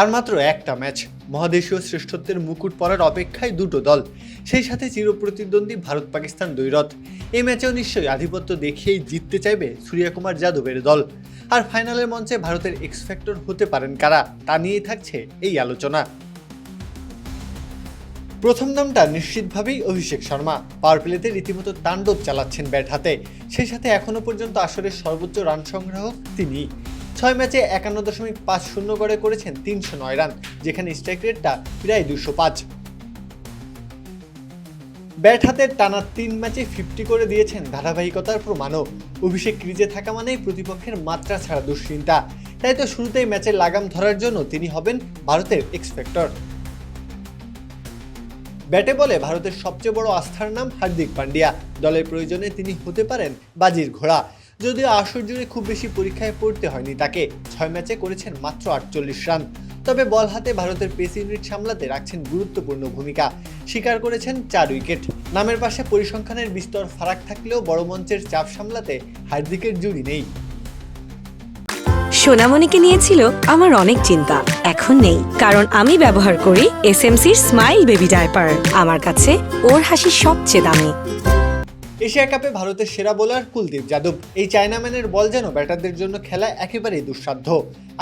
আর মাত্র একটা ম্যাচ। মহাদেশীয় শ্রেষ্ঠত্বের মুকুট পরার অপেক্ষায় দুটো দল, সেই সাথে চিরপ্রতিদ্বন্দ্বী ভারত পাকিস্তান দৈরথ এই ম্যাচেও নিশ্চয়ই আধিপত্য দেখিয়েই জিততে চাইবে সূর্যকুমার যাদবের দল। আর ফাইনালের মঞ্চে ভারতের এক্সফ্যাক্টর হতে পারেন কারা, তা নিয়েই থাকছে এই আলোচনা। প্রথম নামটা নিশ্চিতভাবেই অভিষেক শর্মা। পাওয়ার প্লেতে রীতিমতো তাণ্ডব চালাচ্ছেন ব্যাট হাতে। সেই সাথে এখনও পর্যন্ত আসরের সর্বোচ্চ রান সংগ্রাহক তিনি ছয় ম্যাচে একান্ন দশমিক পাঁচ শূন্য করে করেছেন তিনশো নয় রান, যেখানে স্ট্রাইক রেটটা প্রায় দুশো পাঁচ। ব্যাট হাতে টানা তিন ম্যাচে ফিফটি করে দিয়েছেন ধারাবাহিকতার প্রমাণও। অভিষেক ক্রিজে থাকা মানেই প্রতিপক্ষের মাত্রা ছাড়া দুশ্চিন্তা। তাই তো শুরুতেই ম্যাচের লাগাম ধরার জন্য তিনি হবেন ভারতের এক্সপেক্টর ব্যাটে বলে ভারতের সবচেয়ে বড় আস্থার নাম হার্দিক পান্ডিয়া। দলের প্রয়োজনে তিনি হতে পারেন বাজির ঘোড়া। যদিও আসর জুড়ে খুব বেশি পরীক্ষায় পড়তে হয়নি, তাকে ছয় ম্যাচে করেছেন মাত্র আটচল্লিশ রান। তবে বল হাতে ভারতের পেস ইউনিট সামলাতে রাখছেন গুরুত্বপূর্ণ ভূমিকা, স্বীকার করেছেন চার উইকেট। নামের পাশে পরিসংখ্যানের বিস্তর ফারাক থাকলেও বড় মঞ্চের চাপ সামলাতে হার্দিকের জুড়ি নেই। সোনামণিকে নিয়েছিল আমার অনেক চিন্তা, এখন নেই। কারণ আমি ব্যবহার করি এস এসএমসির স্মাইল বেবি ডায়পার, আমার কাছে ওর হাসি সবচেয়ে দামি। এশিয়া কাপে ভারতের সেরা বোলার কুলদীপ যাদব। এই চায়নাম্যানের বল যেন ব্যাটারদের জন্য খেলা একেবারেই দুঃসাধ্য।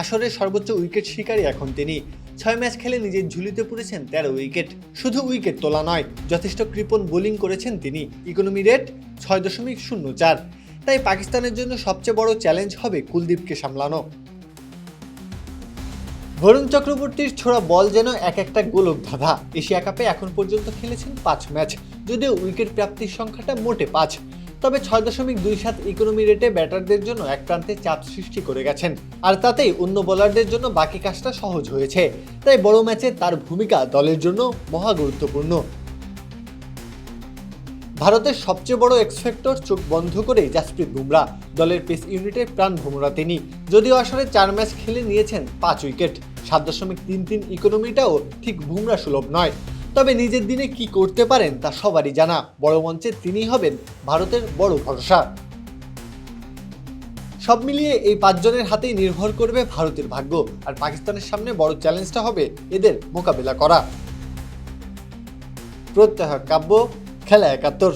আসরের সর্বোচ্চ উইকেট শিকারী এখন তিনি। ছয় ম্যাচ খেলে নিজের ঝুলিতে পড়েছেন তেরো উইকেট। শুধু উইকেট তোলা নয়, যথেষ্ট কৃপণ বোলিং করেছেন তিনি। ইকোনমি রেট ছয় দশমিক শূন্য চার। তাই পাকিস্তানের জন্য সবচেয়ে বড় চ্যালেঞ্জ হবে কুলদীপকে সামলানো। বরুণ চক্রবর্তীর ছোড়া বল যেন এক একটা গোলক ধাঁধা। এশিয়া কাপে এখন পর্যন্ত খেলেছেন পাঁচ ম্যাচ, যদিও উইকেট প্রাপ্তির সংখ্যাটা মোটে পাঁচ। তবে ছয় দশমিক দুই সাত ইকোনমি রেটে ব্যাটারদের জন্য এক প্রান্তে চাপ সৃষ্টি করে গেছেন। আর তাতেই অন্য বোলারদের জন্য বাকি কাজটা সহজ হয়েছে। তাই বড় ম্যাচে তার ভূমিকা দলের জন্য মহা গুরুত্বপূর্ণ। ভারতের সবচেয়ে বড় এক্সফ্যাক্টর চোখ বন্ধ করে জাসপ্রীত বুমরা। দলের পেস ইউনিটের প্রাণ ভোমরা তিনি। যদিও আসলে চার ম্যাচ খেলে নিয়েছেন পাঁচ উইকেট। সাত দশমিক তিন তিন ইকোনমিটাও ঠিক বুমরা সুলভ নয়। তবে নিজের দিনে কি করতে পারেন তা সবারই জানা। বড় মঞ্চে তিনিই হবেন ভারতের বড় ভরসা। সব মিলিয়ে এই পাঁচজনের হাতেই নির্ভর করবে ভারতের ভাগ্য। আর পাকিস্তানের সামনে বড় চ্যালেঞ্জটা হবে এদের মোকাবেলা করা। প্রত্যহ কাব্য, খেলা একাত্তর।